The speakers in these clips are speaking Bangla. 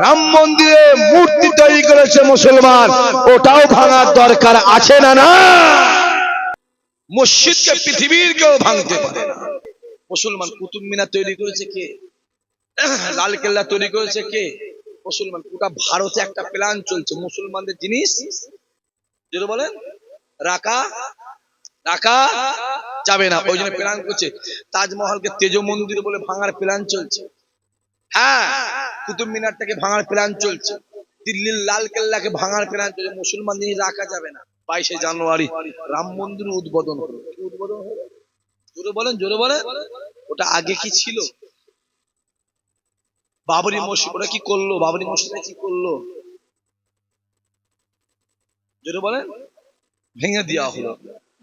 রাম মন্দিরে মূর্তি তৈরি করেছে মুসলমান। ওটাও ভাঙার দরকার আছে না না? মসজিদকে পৃথিবীর কেউ ভাঙতে পারে না। মুসলমান কুতুব মিনার তৈরি করেছে কে? লাল কেল্লা তৈরি করেছে কে? মুসলমান গোটা ভারতে একটা প্ল্যান চলছে। মুসলমানদের জিনিস যেটা বলেন, রাখা রাখা যাবে না। ওই জন্য প্ল্যান করছে। তাজমহলকে তেজ মন্দির বলে ভাঙার প্ল্যান চলছে। হ্যাঁ কুতুব মিনারটাকে ভাঙার প্ল্যান চলছে। দিল্লির লাল কেল্লাকে ভাঙার প্ল্যান চলছে। মুসলমান জিনিস রাখা যাবে না। বাইশে জানুয়ারি রাম মন্দির উদ্বোধন হলো উদ্বোধন হলো জোরে বলেন জোরে বলেন। ওটা আগে কি ছিল? বাবরি মসজিদ, ওরা কি করল? বাবরি মসজিদে কি করল? জোরে বলেন। ভেঙে দেওয়া হলো।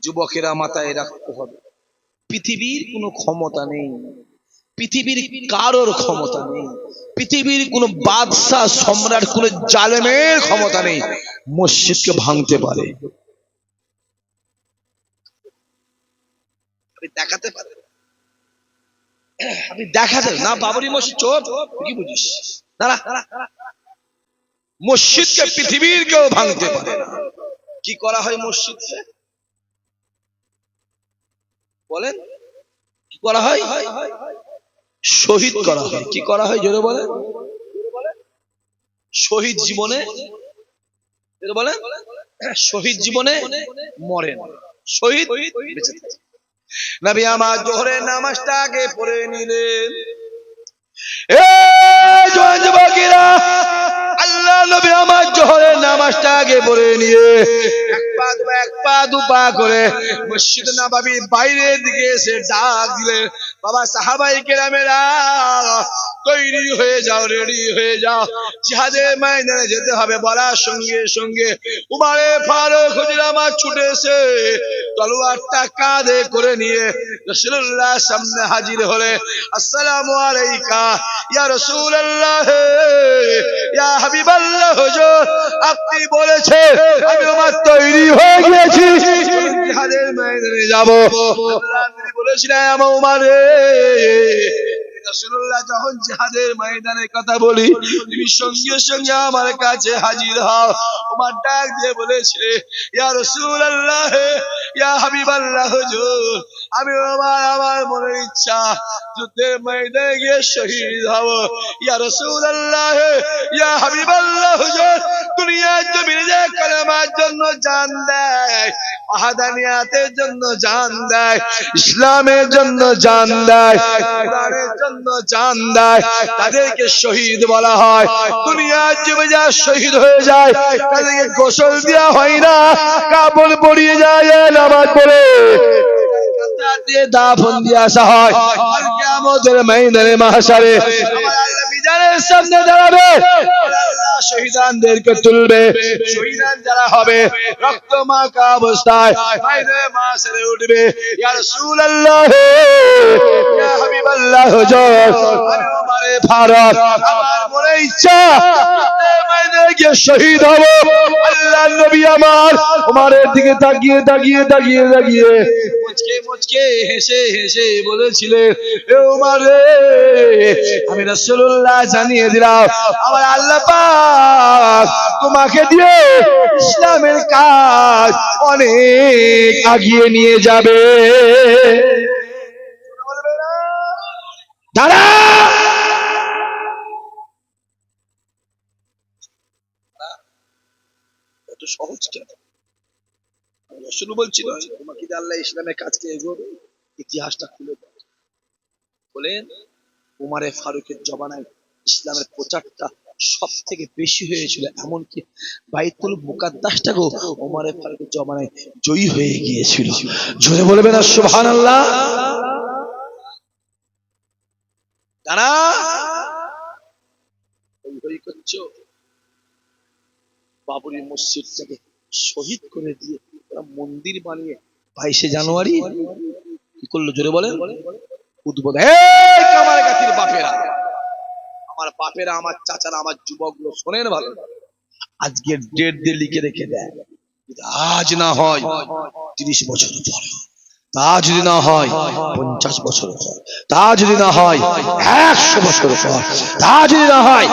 যুবকেরা মাথায় রাখতে হবে। পৃথিবীর কোনো ক্ষমতা নেই। পৃথিবীর কারোর ক্ষমতা নেই। পৃথিবীর কোনো বাদশাহ সম্রাট, কোন জালেমের ক্ষমতা নেই। মসজিদকে ভাঙতে পারে। দেখাতে আপনি দেখাতে না, বাবরি মসজিদ, চোর। কি বুঝিস? মসজিদকে পৃথিবীর কেউ ভাঙতে পারে কি করা হয় মসজিদকে? বলেন। কি করা হয়? শহীদ করা হয়। কি করা হয়? জোরে বলেন। শহীদ জীবনে বলেন। শহীদ জীবনে মরেন। শহীদ বেঁচে থাকে। নবী আমার জোহরের নামাজটা আগে পড়ে নিলেন। এ জোয়ান যুবকেরা আল্লাহ নবী আমার জোহরের নামাজটা আগে পড়ে নিয়ে এক পা দু এক পা দু পা করে মসজিদ নবাবির বাইরের দিকে এসে ডাক দিলেন। বাবা সাহাবাই কেরামেরা, তৈরি হয়ে যাও, রেডি হয়ে যাও। জিহাদের ময়দানে যেতে হবে, বলার সঙ্গে সঙ্গে। উমারে ফারুক হুজুর আমার ছুটে এসে তলোয়ারটা কাঁধে করে নিয়ে রসুল্লাহ সামনে হাজির হলে, আসসালামু আলাইকা, ইয়া রাসূলুল্লাহ, ইয়া হাবিবাল্লাহ হুজুর, আপনি বলেছে আমি আমার তৈরি হয়ে গিয়েছি। জিহাদের ময়দানে যাব। আল্লাহ নবী বলেছিলেন আমার উমারে যখন কথা বলি তুমি সঙ্গে সঙ্গে আমার কাছে হাজির হও। তোমার ডাক দিয়ে বলেছিলে ইয়া রাসূলুল্লাহ, ইয়া হাবিবাল্লাহ হুজুর, আমি আমার আমার মনের ইচ্ছা যুদ্ধের ময়দানে গিয়ে শহীদ হব। ইয়া রাসূলুল্লাহ, ইয়া হাবিবাল্লাহ হুজুর, দুনিয়ার যে কালেমার জন্য জান দেয় আহাদানিয়াতের জন্য জান দেয়, ইসলামের জন্য জান দেয় জন্য জান দেয়, তাদেরকে শহীদ বলা হয়। জীবে যা শহীদ হয়ে যায়, তাদেরকে গোসল দেওয়া হয় না, কাপড় পরিয়ে যায় নামাজ পড়ে। দিয়ে দাফন মিজানের সামনে দাঁড়াবে। শহীদানদেরকে তুলবে। শহীদান যারা হবে রক্ত মাখা অবস্থায় বাইরে উঠবে। ইয়া আমি আমারে মনে ইচ্ছা গিয়ে শহীদ হব। আল্লাহ নবী আমার উমারের দিকে তাকিয়ে তাকিয়ে তাকিয়ে তাকিয়ে। হেসে হেসে আমি রাসূলুল্লাহ জানিয়ে দিলাম, আমার আল্লাহ পাক তোমাকে দিয়ে ইসলামের কাজ অনেক আগিয়ে নিয়ে যাবে। দাঁড়া! সহজ কেন? রসুল বলছিল তোমাকে আল্লাহ ইসলামের কাজকে এগোবে, ইতিহাসটা খুলে বলেন, উমারে ফারুকের জবানায় ইসলামের প্রচারটা সব থেকে বেশি হয়েছিল, এমনকি বাইতুল মুকাদ্দাসটাকেও উমারে ফারুকের জবানায় জয়ী হয়ে গিয়েছিল। জোরে বলবে না সুবহান আল্লাহ হই করছ বাবরি মসজিদটাকে শহীদ করে দিয়ে ওরা মন্দির বানিয়ে বাইশে জানুয়ারি? কি করল? জোরে বলেন। উদ্বোধন। গাছির বাপেরা। আমার বাপেরা আমার চাচারা আমার যুবকগুলো শোনেন ভালো। আজকের ডেট দিয়ে লিখে রেখে দেয়। আজ না হয় তিরিশ বছর পর। তা যদি না হয় পঞ্চাশ বছর পর। তা যদি না হয় একশো বছর পর। তা যদি না হয়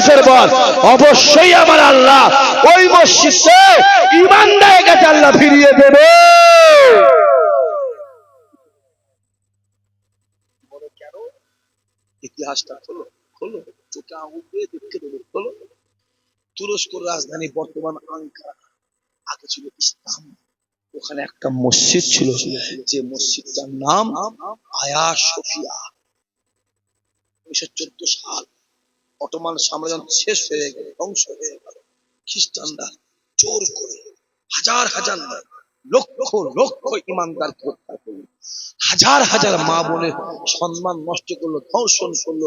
বছর পর অবশ্যই আমার আল্লাহ ওই মসজিদে ইমানদারের কাছে আল্লাহ ফিরিয়ে দেবে। ইতিহাসটা রাজধানী বর্তমান আগে ছিল ওখানে একটা মসজিদ ছিল, যে মসজিদটার নাম আয়া চোদ্দ সাল। অটোমান সাম্রাজ্য শেষ হয়ে গেল, ধ্বংস হয়ে গেল। খ্রিস্টানরা জোর করে হাজার হাজার লক্ষ লক্ষ ইমানদারকে হত্যা করল। হাজার হাজার মা বোনের সম্মান নষ্ট করল, ধর্ষণ করল।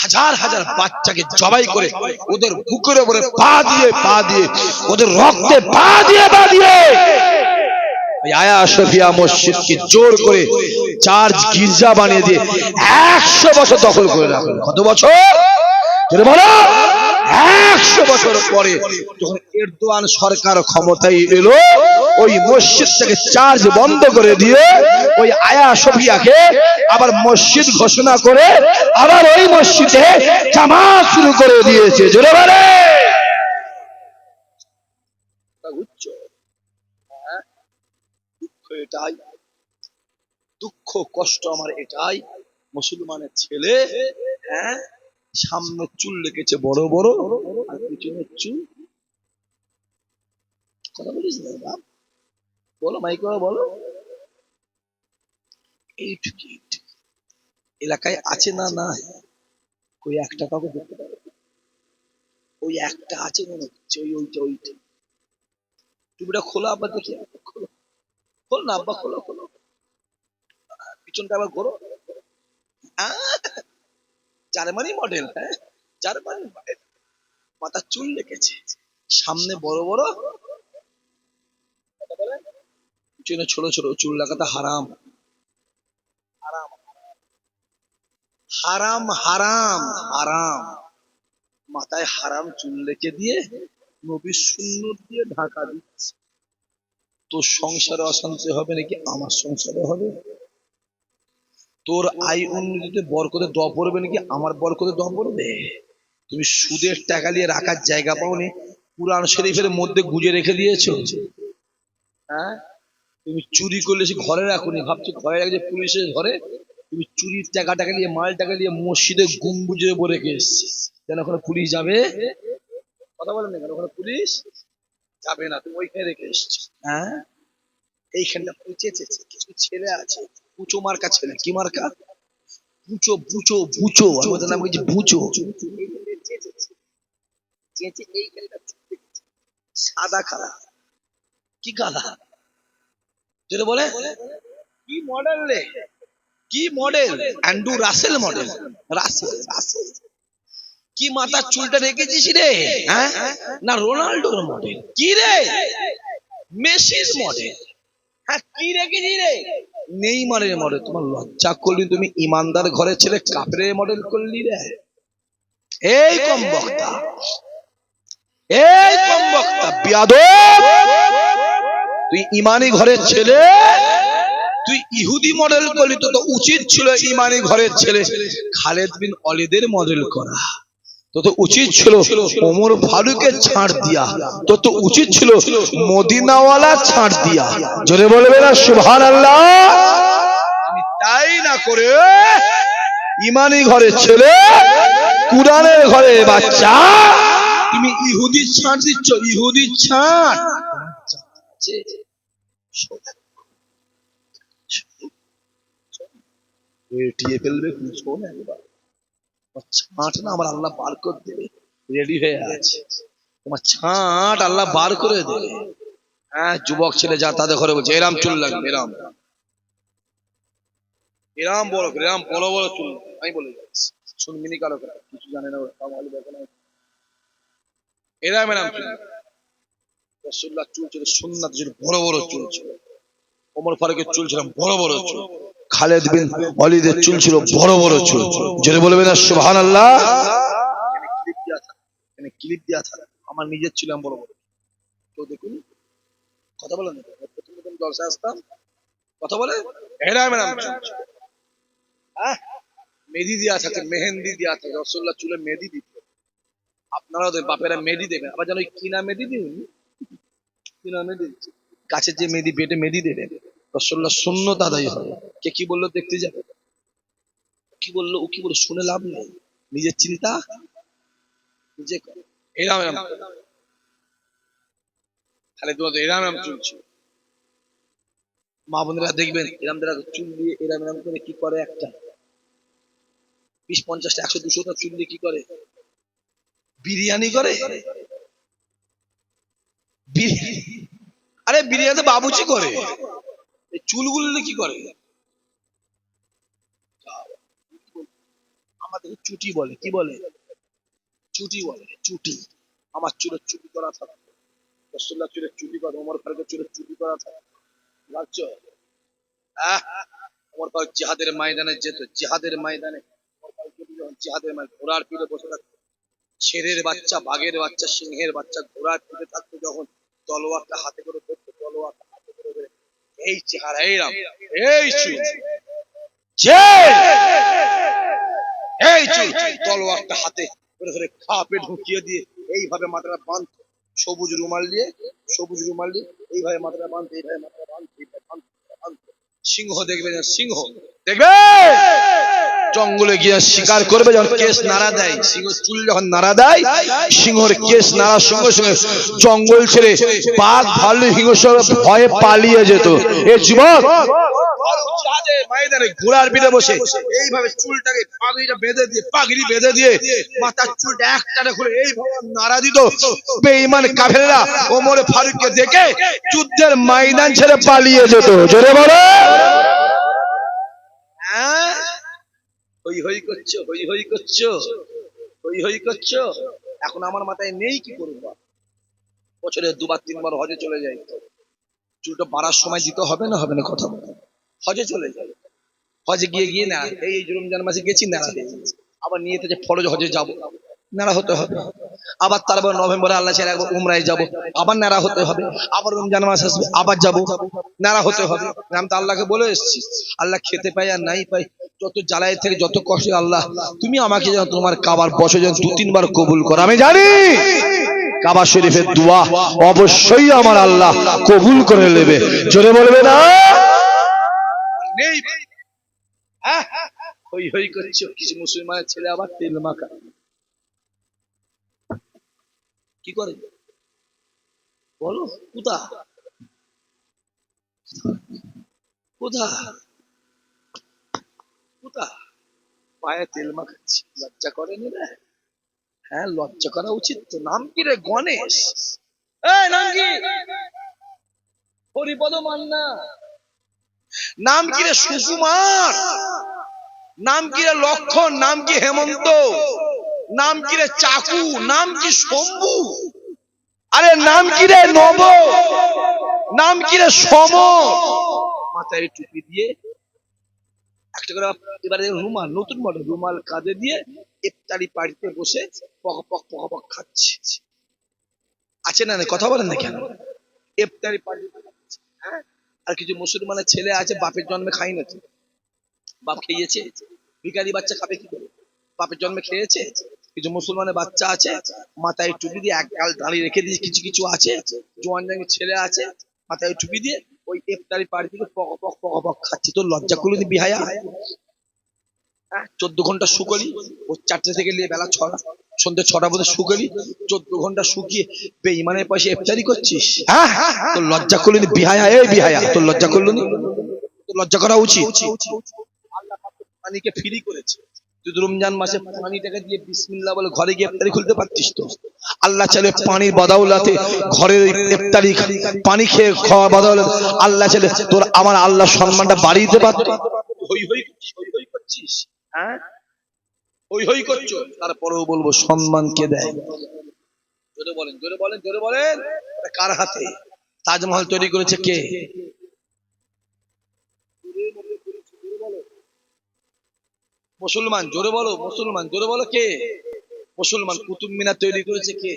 হাজার হাজার বাচ্চাকে জবাই করে ওদের বুকের উপরে পা দিয়ে পা দিয়ে, ওদের রক্তে পা দিয়ে পা দিয়ে। আয়া সফিয়া মসজিদকে জোর করে চার্চ গির্জা বানিয়ে দিয়ে একশো বছর দখল করে রাখল। কত বছর? একশো বছর পরে যখন এরদোয়ান সরকার ক্ষমতায় এলো, ওই মসজিদ থেকে চার্জ বন্ধ করে দিয়ে ওই আয়া সফিয়াকে আবার মসজিদ ঘোষণা করে আবার ওই মসজিদে জামাত শুরু করে দিয়েছে। জোরে বলে। হ্যাঁ? দুঃখ এটাই। দুঃখ, কষ্ট আমার এটাই। মুসলমানের ছেলে হ্যাঁ? সামনে চুল লেগেছে বড় বড়, আর পিছনে চুল। কথা বলিস না বাপ? বলো, মাইক বলো। এইটুকু। এলাকায় আছে না না ওই একটা কাউকে দেখতে পাবে? ওই একটা আছে মনে হচ্ছে, ওই, ওইটা ওইটা। টুপিটা খোলো আব্বা দেখি। খোলো। খোল না আব্বা, খোলো খোলো। পিছনটা আবার ঘোরো। আহ! জার্মানি মডেল হ্যাঁ? জার্মানি মডেল মাথা চুল রেখেছে। সামনে বড় বড় ছোট ছোট চুল লাগাতে হারাম। হারাম হারাম। হারাম মাথায় হারাম চুল রেখে দিয়ে নবীর শূন্য দিয়ে ঢাকা দিচ্ছে। তোর সংসারে অশান্তি হবে নাকি? আমার সংসারে হবে। তোর আয় উন্নতিতে বরকতে দ পড়বে নাকি? আমার বরকতে দ পড়বে? তুমি সুদের টাকা নিয়ে রাখার জায়গা পাওনি? কুরআন শরীফের মধ্যে গুজে রেখে দিয়েছ? হ্যাঁ? তুমি চুরি করলে সে ঘরে রাখুনি। ভাবছ ঘরে রাখছে পুলিশের ঘরে? তুমি চুরির টাকা টাকা নিয়ে মাল টাকা নিয়ে মসজিদে গুম্বুজে উপরে রেখে এসছি যেন ওখানে পুলিশ যাবে? কথা বলেন না কেন? ওখানে পুলিশ যাবে না। তুমি ওইখানে রেখে এসছো হ্যাঁ? এইখানটা কিছু ছেলে আছে। পুচো মার্কা ছেলে। কি মার্কা? বুচো বুচো বুচো আমাদের নাম হচ্ছে বুচো সাদা কালা। কি কালা? যেটা বলে। কি মডেল রে? কি model? Andrew Russell model. Russell Russell. কি মাথার চুলটা রেখেছিস রে? হ্যাঁ? না, রোনাল্ডোর মডেল। কি রে? মেসির মডেল। কি রে? নেইমারের মডেল তোমার লজ্জা করলি তুমি, ইমানদার ছেলে, কাপড়ের মডেল করলি রে। এই কম বক্তা। এই কম বক্তা তুই ইমানি ঘরের ছেলে, তুই ইহুদি মডেল করলি তো উচিত ছিল ইমানি ঘরের ছেলে। খালেদ বিন অলিদের মডেল করা। তো তো উচিত ছিল ওমর ফারুকের ছাড় দিয়া। তো তো উচিত ছিল মদিনাওয়ালা ছাড় দিয়া। জোরে বলবে না সুভান আল্লাহ আমি তাই না করে ইমানি ঘরের ছেলে, কুরআনের ঘরে বাচ্চা, তুমি ইহুদি ছাড় দিচ্ছ, ইহুদি ছাড়। ফেলবে শোন একবার। ছাঁট না আমার আল্লাহ বার করে দেবে। রেডি হয়ে আছে। তোমার ছাঁট আল্লাহ বার করে দেবে। হ্যাঁ যুবক ছেলে যা তাদের ঘরে বলছে এরাম চুল লাগবে এরাম। এরাম বড় করে, এরাম বড় বড় চুল। আমি বলে যাচ্ছি শুন মিনি কালো কিছু জানে না ওরা কামালি দেখে না। এরাম এরাম চুল। রসুল্লাহ চুল ছিল সুন্নাত ছিল বড় বড় চুল ছিল। ওমর ফারুকের চুল ছিল বড় বড় চুল। খালেদ বিন অলিদের চুল ছিল বড় বড় চুল। যদি বলবেন না সুবহান আল্লাহ ক্লিপ দেওয়া থাকে আমার নিজের ছিলাম বড় বড় তো দেখুন। কথা বলেন প্রথম প্রথম জলসা আসতাম। কথা বলে? এরা ম্যাডাম হ্যাঁ? মেহেদি দেওয়া থাকে মেহেন্দি দেওয়া থাকে রসগোল্লা চুলে মেহেদি দিত। আপনারাও দেবেন বাপেরা মেডি দেবেন আবার যেন ওই কিনা মেডি দিন কিনা মেডি গাছের যে মেদি পেটে মেদি দেবেন রসল্লা শূন্য দাদাই হবে কে কি বলল দেখতে যাবে? কি বলল? ও কি বলল? শুনে লাভ নেই। নিজের চিন্তা নিজে এরাম এরাম। খালি তোমাদের এরাম এরাম চলছে। মা বোনেরা দেখবেন এরাম যারা চুল দিয়ে এরাম এরাম করে কি করে একটা? বিশ পঞ্চাশটা একশো দুশোটা চুল দিয়ে কি করে? বিরিয়ানি করে? আরে বিরিয়ানি তো বাবুচি করে। চুলগুলো কি করে? আমাদের চুটি বলে। কি বলে? চুটি বলে। চুটি। আমার চুলের চুটি করা থাকে চুলের চুটি করা, ওমর ফারুকের চুলের চুটি করা আহ! ওমর ফারুক জিহাদের ময়দানে যেত, জিহাদের ময়দানে। জিহাদের ময়দানে ঘোড়ার পিঠে বসে থাকতো ছেড়ের বাচ্চা, বাঘের বাচ্চা, সিংহের বাচ্চা ঘোড়ার পিঠে থাকতো, যখন তলোয়ারটা হাতে করে ধরতো, তলোয়ারটা এই চেহারা এই রাম এই চুল। যে! এই চুল। তলোয়ারটা হাতে করে ধরে খাপে ঢুকিয়ে দিয়ে এইভাবে মাথাটা বাঁধতো সবুজ রুমাল দিয়ে সবুজ রুমাল দিয়ে এইভাবে মাথাটা বাঁধ এইভাবে মাথাটা বাঁধ। সিংহ দেখবে না সিংহ। দেখবে? জঙ্গলে গিয়ে শিকার করবে, যখন কেস নাড়া দেয়, সিংহ চুল যখন নাড়া দেয়, সিংহর কেস নাড়ার সঙ্গে সঙ্গে জঙ্গল ছেড়ে বাঘ ভাল্লু হিংস্র ভয়ে পালিয়ে যেত। এ ময়দানে ঘোড়ার পিঠে বসে এইভাবে চুলটাকে পাগড়িটা বেঁধে দিয়ে, পাগড়ি বেঁধে দিয়ে মাথার চুলটা খুলে এইভাবে নাড়া দিত। বেঈমান কাফেররা ওমরে ফারুককে দেখে যুদ্ধের ময়দান ছেড়ে পালিয়ে যেত। জোরে বলো হ্যাঁ হই হই করছ, হই হই করছ, হই হই করছ। এখন আমার মাথায় নেই কি করব বছরে দুবার, তিনবার হজে চলে যাই। চুলটা বাড়ার সময় দিতে হবে না হবে না কথা। হজে চলে যাই। হজে গিয়ে গিয়ে না, এই রমজান মাসে গেছি না আবার নিয়ে যে ফরজ হজে যাব। নাড়া হতে হবে। আবার তারপর নভেম্বরে আল্লাহ ছেড়ে একবার উমরায় যাব। আবার নাড়া হতে হবে। আবার রমজান মাস আসবে, আবার যাব। নাড়া হতে হবে। আমি তো আল্লাহকে বলে এসেছি। আল্লাহ খেতে পাই আর নাই পাই যত জ্বালাই থেকে যত কষ্ট আল্লাহ, তুমি আমাকে যেন তোমার কাবার বছর যেন দু, তিনবার কবুল করো। আমি জানি কাবা শরীফের দোয়া অবশ্যই আমার আল্লাহ কবুল করে নেবে। জোরে বলবে না? নেই হই হই করছ। কিছু মুসলমানের ছেলে আবার তেল মাখা। কি করে? বলো কোথা কোথা কোথা পায়ে তেল মাখাচ্ছি, লজ্জা করেনি রে? হ্যাঁ লজ্জা করা উচিত তো। নাম কি রে? গণেশ? এই, নাম কি? হরিপদ মান্না নাম কি রে? সুকুমার? নাম কি রে? লক্ষণ? নাম কি হেমন্ত? নাম কি রে? চাকু? নাম কি শম্ভু? আরে, নাম কি রে? নব? নাম কি রে? সম? মাথায় টুপি দিয়ে একটা করে এবারে রুমাল, নতুন মডেল রুমাল কাঁধে দিয়ে ইফতারি পার্টিতে বসে পক পক পক পক খাচ্ছে। আছে না কথা বলেন না কেন? ইফতারি পার্টি হ্যাঁ? আর কিছু মুসলমানের ছেলে আছে, বাপের জন্মে খাই না। বাপ খেয়েছে? ভিখারি বাচ্চা খাবে কি করে? বাপের জন্মে খেয়েছে? কিছু মুসলমানের বাচ্চা আছে, মাথায় টুপি দিয়ে এক গাল দাঁড়িয়ে রেখে দিয়ে কিছু কিছু আছে জোয়ান জাঙ্গের ছেলে আছে, মাথায় টুপি দিয়ে ওই ইফতারি পার্টি থেকে পক পক পক পক খাচ্ছে। তোর লজ্জা করল নি বিহায়া? হ্যাঁ, চোদ্দ ঘণ্টা শুকলি ও চারটে থেকে নিয়ে বেলা ছটা সন্ধ্যে ছটা পর্যন্ত শুকলি চোদ্দ ঘণ্টা শুকিয়ে বেইমানের পয়সা ইফতারি করছিস? হ্যাঁ তোর লজ্জা করল নি বিহায়া? এই বিহায়া তোর লজ্জা করল নি? তোর লজ্জা করা উচিত? আল্লাহ পানিকে ফ্রি করেছে। তুই রমজান মাসে পানিটাকে দিয়ে বিসমিল্লাহ বলে ঘরে গিয়ে ইফতারি খুলতে পারতিস তো? আল্লাহ চাইলে পানির বদাউলাতে ঘরের ইফতারি পানি খেয়ে খাওয়া বদাউলাতে আল্লাহ চাইলে তোর আমার আল্লাহ সম্মানটা বাড়িয়ে দিতে পারত। হই হই হই করছিস হ্যাঁ? হই হই করছ। তারপরেও বলব, সম্মান কে দেয়? জোরে বলেন জোরে বলেন জোরে বলেন। কার হাতে? তাজমহল তৈরি করেছে কে? মুসলমান, জোরে বলো, মুসলমান, জোরে বলো কে? মুসলমান কুতুব মিনার তৈরি করেছে কে?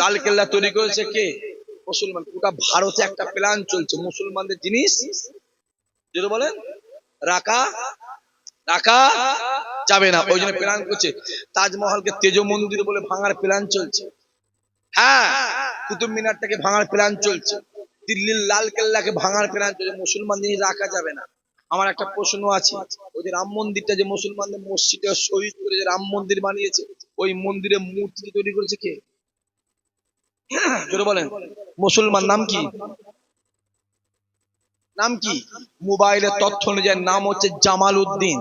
লাল কেল্লা তৈরি করেছে কে? মুসলমান গোটা ভারতে একটা প্ল্যান চলছে, মুসলমানদের জিনিস, জোরে বলেন, রাখা রাখা যাবে না, ওই জন্য প্ল্যান করছে। তাজমহলকে তেজ মন্দির বলে ভাঙার প্ল্যান চলছে। হ্যাঁ কুতুব মিনারটাকে ভাঙার প্ল্যান চলছে। দিল্লির লাল কেল্লাকে ভাঙার প্ল্যান চলছে। মুসলমান জিনিস রাখা যাবে না। আমার একটা প্রশ্ন আছে। ওই যে রাম মন্দিরটা যে মুসলমানদের মসজিদে শহীদ করে যে রাম মন্দির বানিয়েছে, ওই মন্দিরে মূর্তি তৈরি করেছে কে? বলেন। মুসলমান নাম কি? নাম কি? মোবাইলের তথ্য অনুযায়ী নাম হচ্ছে জামাল উদ্দিন।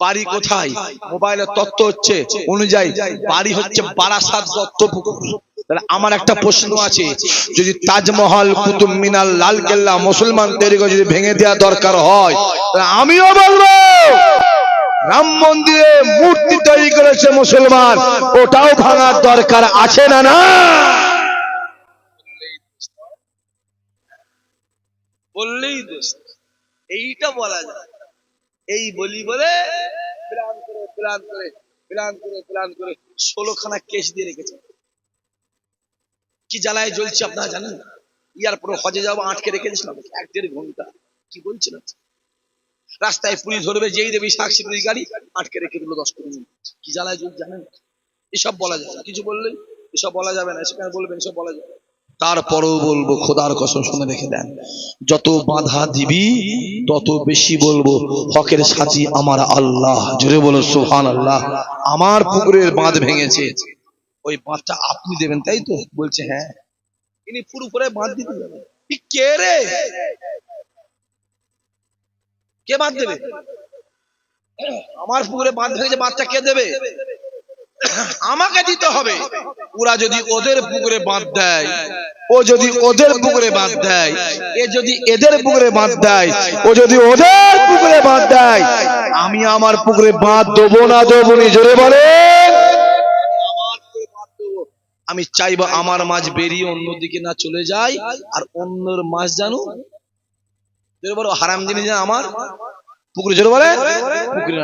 বাড়ি কোথায়? মোবাইলের তথ্য হচ্ছে অনুযায়ী বাড়ি হচ্ছে বারাসাত দত্তপুকুর আমার একটা প্রশ্ন আছে যদি তাজমহল কুতুব মিনার লাল কেল্লা মুসলমান তৈরি করে যদি ভেঙে দেওয়া দরকার হয় আমিও বলব! রাম মন্দিরে মূর্তি তৈরি করেছে মুসলমান ওটাও ভাঙার দরকার আছে না না? বললেই দোষ। এইটা বলা যায়। এই বলি বলে প্ল্যান করে প্ল্যান করে প্ল্যান করে প্ল্যান করে ষোলোখানা কেস দিয়ে রেখেছে। কি জ্বালায় জ্বলছে আপনারা জানেন? না ইয়ার পরে হজে যাব আটকে রেখে দিয়েছিলাম এক দেড় ঘণ্টা। কি বলছিলাম রাস্তায় পুলিশ ধরবে, যেই দেবে সাক্ষী পুলিশ গাড়ি আটকে রেখে দিল দশ পনেরো মিনিট। কি জ্বালায় জ্বলছে জানেন? এসব বলা যাবে না। কিছু বললেই এসব বলা যাবে না সেখানে বলবেন? এসব বলা যাবে না। তারপরেও বলব, খোদার কসম শুনে রেখে দেন, যত বাধা দিবি, তত বেশি বলব, হকের সাথী আমার আল্লাহ। জোরে বলো সুহান আল্লাহ আমার পুকুরের বাঁধ ভেঙেছে। ওই বাঁধটা আপনি দেবেন, তাই তো? বলছে হ্যাঁ। ইনি পুরো করে বাঁধ দিতে যাবেন। কে রে? কে বাঁধ দেবে? আমার পুকুরে বাঁধ ভেঙেছে, বাঁধটা কে দেবে? আমাকে দিতে হবে। ওরা যদি ওদের পুকুরে বাঁধ দেয়, ও যদি ওদের পুকুরে বাঁধ দেয়, এ যদি এদের পুকুরে বাঁধ দেয়, ও যদি ওদের পুকুরে বাঁধ দেয়, আমি আমার পুকুরে বাঁধ দেবো না দেবো নি? জোরে বলে আমি চাইব আমার মাছ বেরিয়ে অন্যদিকে না চলে যায়, আর অন্যর মাছ জানো? বলো, হারাম জিনিস আমার? পুকুরে জোরে বলে পুকুরে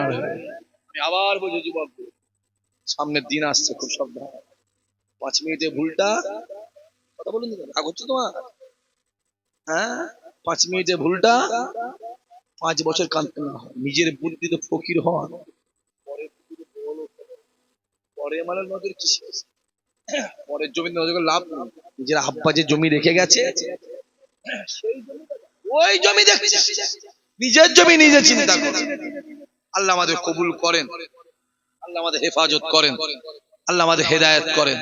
আবার বলছি, যুবক। সামনের দিন আসছে, খুব সাবধান। পাঁচ মিনিটে ভুলটা, কথা বলুন রাগ হচ্ছে তোমার? হ্যাঁ? পাঁচ মিনিটে ভুলটা পাঁচ বছর কাঁদতে না হয় নিজের বুদ্ধিতে ফকির হন। পরে মানে নজর আছে? পরের জমি নজর লাভ নেই। নিজের আব্বা যে জমি রেখে গেছে ওই জমি দেখছে নিজের জমি নিজে চিন্তা আল্লাহ আমাদের কবুল করেন। আল্লাহ আমাদের হেফাজত করেন। আল্লাহ আমাদের হেদায়ত করেন।